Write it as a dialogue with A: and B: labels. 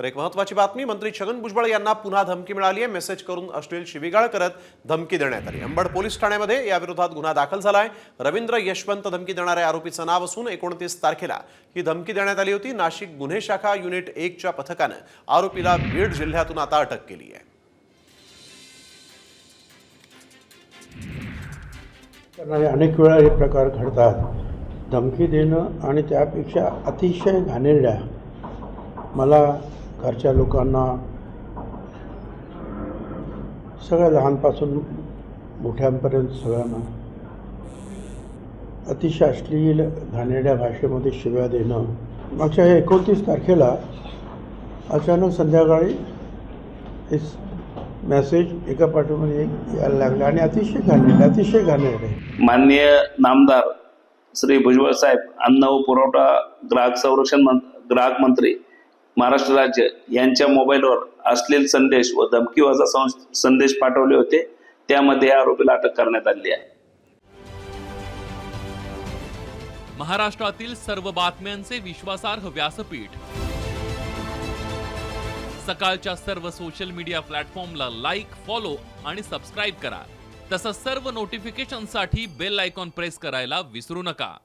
A: तर एक महत्वाची बातमी मंत्री छगन भुजबळ यांना पुन्हा धमकी मिळाली आहे. मेसेज करून अश्लील शिवीगाळ करत धमकी देण्यात आली अंबड पोलीस ठाण्यामध्ये या विरोधात गुन्हा दाखल झाला आहे रवींद्र यशवंत धमकी देणाऱ्या आरोपीचं नाव असून एकोणतीस तारखेला ही धमकी देण्यात आली होती. नाशिक गुन्हे शाखा युनिट एकच्या पथकानं आरोपीला बीड जिल्ह्यातून आता अटक केली आहे.
B: करणारे अनेक वेळा हे प्रकार घडतात. धमकी देणं आणि त्यापेक्षा अतिशय घाणेरड्या मला घरच्या लोकांना सगळ्या लहानपासून मोठ्यांपर्यंत सगळ्यांना अतिशय अश्लील घाणेरड्या भाषेमध्ये शिव्या देणं. मागच्या एकोणतीस तारखेला अचानक संध्याकाळी हे मेसेज एका पाठीमध्ये एक यायला लागला आणि अतिशय घाणेरडे अतिशय घाणेरडे.
C: माननीय नामदार श्री भुजबळ साहेब अन्न व पुरवठा ग्राहक संरक्षण ग्राहक मंत्री महाराष्ट्र राज्य यांच्या मोबाईलवर असलेले संदेश व धमकीवाजा संदेश पाठवले होते. त्यामध्ये या आरोपीला अटक करण्यात आली आहे.
D: महाराष्ट्रातील सर्व बातम्यांचे विश्वासार्ह व्यासपीठ. सकाळच्या सर्व सोशल मीडिया प्लॅटफॉर्मला लाईक फॉलो आणि सबस्क्राईब करा. तसंच सर्व नोटिफिकेशनसाठी बेल आयकॉन प्रेस करायला विसरू नका.